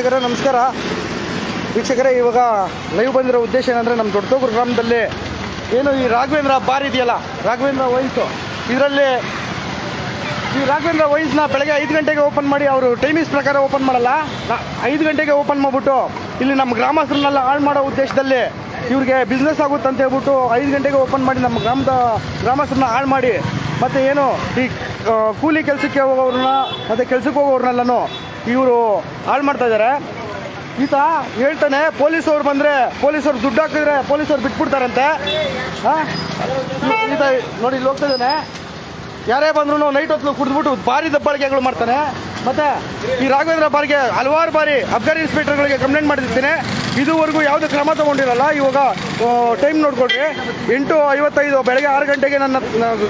ವೀಕ್ಷಕರೇ, ನಮಸ್ಕಾರ. ವೀಕ್ಷಕರೇ, ಇವಾಗ ಲೈವ್ ಬಂದಿರೋ ಉದ್ದೇಶ ಏನಂದ್ರೆ ನಮ್ಮ ದೊಡ್ಡದೊಬ್ಬರು ಗ್ರಾಮದಲ್ಲಿ ಏನು ಈ ರಾಘವೇಂದ್ರ ಬಾರ್ ಇದೆಯಲ್ಲ, ರಾಘವೇಂದ್ರ ವೈನ್ಸು ಇದರಲ್ಲಿ ಈ ರಾಘವೇಂದ್ರ ವೈನ್ಸ್ನ ಬೆಳಗ್ಗೆ ಐದು ಗಂಟೆಗೆ ಓಪನ್ ಮಾಡಿ ಅವರು ಟೈಮಿಂಗ್ಸ್ ಪ್ರಕಾರ ಓಪನ್ ಮಾಡಲ್ಲ ಐದು ಗಂಟೆಗೆ ಓಪನ್ ಮಾಡಿಬಿಟ್ಟು ಇಲ್ಲಿ ನಮ್ಮ ಗ್ರಾಮಸ್ಥರನ್ನೆಲ್ಲ ಹಾಳು ಮಾಡೋ ಉದ್ದೇಶದಲ್ಲಿ ಇವ್ರಿಗೆ ಬಿಸ್ನೆಸ್ ಆಗುತ್ತೆ ಅಂತ ಹೇಳ್ಬಿಟ್ಟು ಐದು ಗಂಟೆಗೆ ಓಪನ್ ಮಾಡಿ ನಮ್ಮ ಗ್ರಾಮದ ಗ್ರಾಮಸ್ಥರನ್ನ ಹಾಳು ಮಾಡಿ, ಮತ್ತು ಏನು ಈ ಕೂಲಿ ಕೆಲಸಕ್ಕೆ ಹೋಗೋರನ್ನ ಮತ್ತು ಕೆಲಸಕ್ಕೆ ಹೋಗೋರ್ನೆಲ್ಲನೂ ಇವರು ಹಾಳು ಮಾಡ್ತಾ ಇದ್ದಾರೆ ಈತ ಹೇಳ್ತಾನೆ, ಪೊಲೀಸವ್ರು ಬಂದರೆ, ಪೊಲೀಸವ್ರು ದುಡ್ಡು ಹಾಕಿದ್ರೆ ಪೊಲೀಸವ್ರು ಬಿಟ್ಬಿಡ್ತಾರಂತೆ. ಈತ ನೋಡಿ ಇಲ್ಲಿ ಹೋಗ್ತಾ ಇದ್ದಾನೆ. ಯಾರೇ ಬಂದ್ರು ನೈಟ್ ಹೊತ್ತು ಕುಡಿದ್ಬಿಟ್ಟು ಭಾರಿ ದಬ್ಬಾಳಿಕೆಗಳು ಮಾಡ್ತಾನೆ. ಮತ್ತೆ ಈ ರಾಘವೇಂದ್ರ ಬಾರಿಗೆ ಹಲವಾರು ಬಾರಿ ಅಬ್ಕಾರಿ ಇನ್ಸ್ಪೆಕ್ಟರ್ಗಳಿಗೆ ಕಂಪ್ಲೇಂಟ್ ಮಾಡಿರ್ತೀನಿ. ಇದುವರೆಗೂ ಯಾವುದೇ ಕ್ರಮ ತಗೊಂಡಿರಲ್ಲ. ಇವಾಗ ಟೈಮ್ ನೋಡ್ಕೊಳ್ರಿ. ಎಂಟು ಐವತ್ತೈದು, ಬೆಳಗ್ಗೆ ಆರು ಗಂಟೆಗೆ ನನ್ನ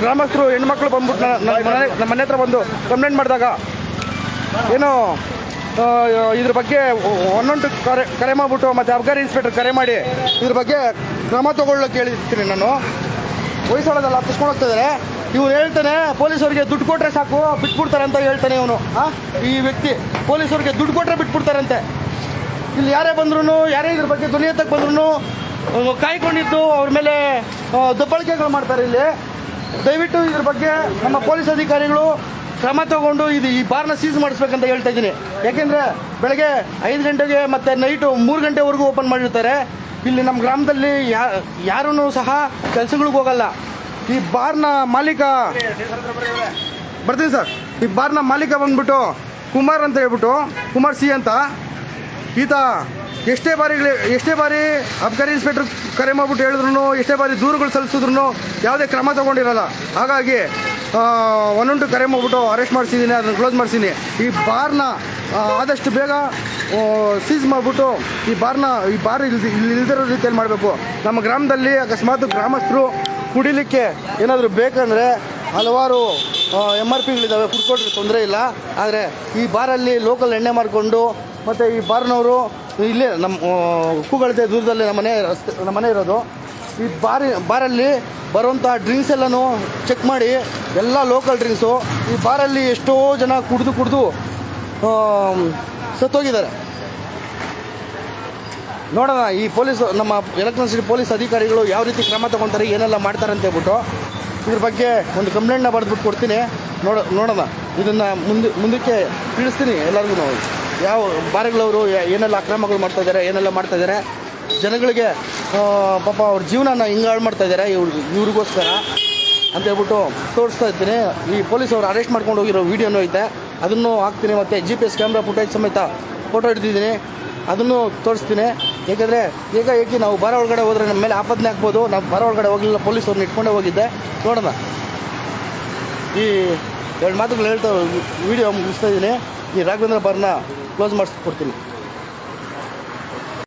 ಗ್ರಾಮಸ್ಥರು, ಹೆಣ್ಮಕ್ಳು ಬಂದ್ಬಿಟ್ಟು ನನ್ನ ಮನೆ ಹತ್ರ ಬಂದು ಕಂಪ್ಲೇಂಟ್ ಮಾಡಿದಾಗ ಏನು ಇದ್ರ ಬಗ್ಗೆ ಒಂದೊಂದು ಕರೆ ಕರೆ ಮಾಡಿಬಿಟ್ಟು ಮತ್ತೆ ಅಬ್ಕಾರಿ ಇನ್ಸ್ಪೆಕ್ಟರ್ ಕರೆ ಮಾಡಿ ಇದ್ರ ಬಗ್ಗೆ ಕ್ರಮ ತಗೊಳ್ಳೋಕೆ ಹೇಳಿರ್ತೀನಿ ನಾನು. ವಯಸ್ಸಾಳದಲ್ಲ ಹತ್ತಿಸ್ಕೊಂಡು ಹೋಗ್ತಾ ಇದ್ದಾರೆ ಇವ್ರು ಹೇಳ್ತಾನೆ ಪೊಲೀಸರಿಗೆ ದುಡ್ಡು ಕೊಟ್ಟರೆ ಸಾಕು, ಬಿಟ್ಬಿಡ್ತಾರೆ ಅಂತ ಹೇಳ್ತಾನೆ ಇವನು. ಈ ವ್ಯಕ್ತಿ ಪೊಲೀಸರಿಗೆ ದುಡ್ಡು ಕೊಟ್ಟರೆ ಬಿಟ್ಬಿಡ್ತಾರಂತೆ. ಇಲ್ಲಿ ಯಾರೇ ಬಂದ್ರು ಯಾರೇ ಇದ್ರ ಬಗ್ಗೆ ದುನಿಯತ್ತಕ್ಕೆ ಬಂದ್ರು ಕಾಯ್ಕೊಂಡಿದ್ದು ಅವ್ರ ಮೇಲೆ ದಬ್ಬಾಳಿಕೆಗಳು ಮಾಡ್ತಾರೆ ಇಲ್ಲಿ. ದಯವಿಟ್ಟು ಇದ್ರ ಬಗ್ಗೆ ನಮ್ಮ ಪೊಲೀಸ್ ಅಧಿಕಾರಿಗಳು ಕ್ರಮ ತಗೊಂಡು ಇದು ಈ ಬಾರ್ನ ಸೀಸ್ ಮಾಡಿಸ್ಬೇಕಂತ ಹೇಳ್ತಾ ಇದ್ದೀನಿ. ಯಾಕೆಂದ್ರೆ ಬೆಳಗ್ಗೆ ಐದು ಗಂಟೆಗೆ ಮತ್ತೆ ನೈಟು ಮೂರು ಗಂಟೆವರೆಗೂ ಓಪನ್ ಮಾಡಿರ್ತಾರೆ. ಇಲ್ಲಿ ನಮ್ಮ ಗ್ರಾಮದಲ್ಲಿ ಯಾರೂ ಸಹ ಕೆಲಸಗಳಿಗೆ ಹೋಗಲ್ಲ. ಈ ಬಾರ್ನ ಮಾಲೀಕ ಬರ್ತೀನಿ ಸರ್. ಈ ಬಾರ್ನ ಮಾಲೀಕ ಬಂದ್ಬಿಟ್ಟು ಕುಮಾರ್ ಅಂತ ಹೇಳ್ಬಿಟ್ಟು, ಕುಮಾರ್ ಸಿ ಅಂತ. ಈತ ಎಷ್ಟೇ ಬಾರಿ ಎಷ್ಟೇ ಬಾರಿ ಅಬ್ಕಾರಿ ಇನ್ಸ್ಪೆಕ್ಟರ್ ಕರೆ ಮಾಡ್ಬಿಟ್ಟು ಹೇಳಿದ್ರು ಎಷ್ಟೇ ಬಾರಿ ದೂರುಗಳು ಸಲ್ಲಿಸಿದ್ರು ಯಾವುದೇ ಕ್ರಮ ತಗೊಂಡಿರಲ್ಲ. ಹಾಗಾಗಿ ಆ, ಒಂದೊಂದು ಕರೆ ಮಾಡ್ಬಿಟ್ಟು ಅರೆಸ್ಟ್ ಮಾಡಿಸಿದ್ದೀನಿ ಅದನ್ನು ಕ್ಲೋಸ್ ಮಾಡಿಸಿದ್ದೀನಿ ಈ ಬಾರ್ನ ಆದಷ್ಟು ಬೇಗ ಸೀಸ್ ಮಾಡಿಬಿಟ್ಟು ಈ ಬಾರ್ನ ಈ ಬಾರ್ ಇಲ್ಲಿ ಇಲ್ದಿರೋ ರೀತಿಯಲ್ಲಿ ಮಾಡಬೇಕು? ನಮ್ಮ ಗ್ರಾಮದಲ್ಲಿ ಅಕಸ್ಮಾತ್ ಗ್ರಾಮಸ್ಥರು ಕುಡಿಲಿಕ್ಕೆ ಏನಾದರೂ ಬೇಕಂದರೆ ಹಲವಾರು ಎಂ ಆರ್ ಪಿಗಳಿದ್ದಾವೆ ಕುಡ್ಕೊಟ್ರೆ ತೊಂದರೆ ಇಲ್ಲ. ಆದರೆ ಈ ಬಾರಲ್ಲಿ ಲೋಕಲ್ ಎಣ್ಣೆ ಮಾಡಿಕೊಂಡು ಮತ್ತು ಈ ಬಾರ್ನವರು ಇಲ್ಲೇ ನಮ್ಮ ಕೂಗಳತೆ ದೂರದಲ್ಲಿ ನಮ್ಮ ಮನೆ ರಸ್ತೆ ನಮ್ಮ ಮನೆ ಇರೋದು. ಈ ಬಾರಿ ಬಾರಲ್ಲಿ ಬರುವಂಥ ಡ್ರಿಂಕ್ಸ್ ಎಲ್ಲನೂ ಚೆಕ್ ಮಾಡಿ. ಎಲ್ಲ ಲೋಕಲ್ ಡ್ರಿಂಕ್ಸು ಈ ಬಾರಲ್ಲಿ ಎಷ್ಟೋ ಜನ ಕುಡಿದು ಕುಡಿದು ಸತ್ತೋಗಿದ್ದಾರೆ. ನೋಡೋಣ, ಈ ಪೊಲೀಸ್, ನಮ್ಮ ಎಲೆಕ್ಟ್ರಿಸಿಟಿ ಸಿಟಿ ಪೊಲೀಸ್ ಅಧಿಕಾರಿಗಳು ಯಾವ ರೀತಿ ಕ್ರಮ ತಗೊತಾರೆ, ಏನೆಲ್ಲ ಮಾಡ್ತಾರೆ ಅಂತ ಹೇಳ್ಬಿಟ್ಟು ಇದ್ರ ಬಗ್ಗೆ ಒಂದು ಕಂಪ್ಲೇಂಟ್ನ ಬರೆದ್ಬಿಟ್ಟು ಕೊಡ್ತೀನಿ. ನೋಡ, ನೋಡೋಣ. ಇದನ್ನು ಮುಂದೆ, ಮುಂದಕ್ಕೆ ತಿಳಿಸ್ತೀನಿ ಎಲ್ಲರಿಗೂ. ನಾವು ಯಾವ ಬಾರಿಗಳವರು ಏನೆಲ್ಲ ಅಕ್ರಮಗಳು ಮಾಡ್ತಾ ಇದ್ದಾರೆ, ಏನೆಲ್ಲ ಮಾಡ್ತಾ ಇದ್ದಾರೆ, ಜನಗಳಿಗೆ ಪಾಪ ಅವ್ರ ಜೀವನನ ಹಿಂಗೆ ಹಾಳು ಮಾಡ್ತಾ ಇದ್ದಾರೆ ಇವ್ರು ಇವ್ರಿಗೋಸ್ಕರ ಅಂತ ಹೇಳ್ಬಿಟ್ಟು ತೋರಿಸ್ತಾ ಇದ್ದೀನಿ. ಈ ಪೊಲೀಸ್ ಅವರು ಅರೆಸ್ಟ್ ಮಾಡ್ಕೊಂಡು ಹೋಗಿರೋ ವೀಡಿಯೋನೂ ಐತೆ. ಅದನ್ನು ಹಾಕ್ತೀನಿ ಮತ್ತು G P S camera footage ಸಮೇತ ಫೋಟೋ ಹಿಡ್ದಿದ್ದೀನಿ. ಅದನ್ನು ತೋರಿಸ್ತೀನಿ. ಏಕೆಂದರೆ ಏಕೆ ನಾವು ಬಾರ ಒಳಗಡೆ ಹೋದರೆ ನಮ್ಮ ಮೇಲೆ ಆಪತ್ನೆ ಹಾಕ್ಬೋದು ನಾವು ಬಾರ ಒಳಗಡೆ ಹೋಗಲಿಲ್ಲ, ಪೊಲೀಸ್ ಅವ್ರನ್ನ ಇಟ್ಕೊಂಡೇ ಹೋಗಿದ್ದೆ. ನೋಡೋಣ. ಈ ಎರಡು ಮಾತುಗಳು ಹೇಳ್ತಾ ವಿಡಿಯೋ ಮುಗಿಸ್ತಾ ಇದ್ದೀನಿ. ಈ ರಾಘವೇಂದ್ರ ಬಾರ್ನ ಕ್ಲೋಸ್ ಮಾಡಿಸ್ಕೊಡ್ತೀನಿ.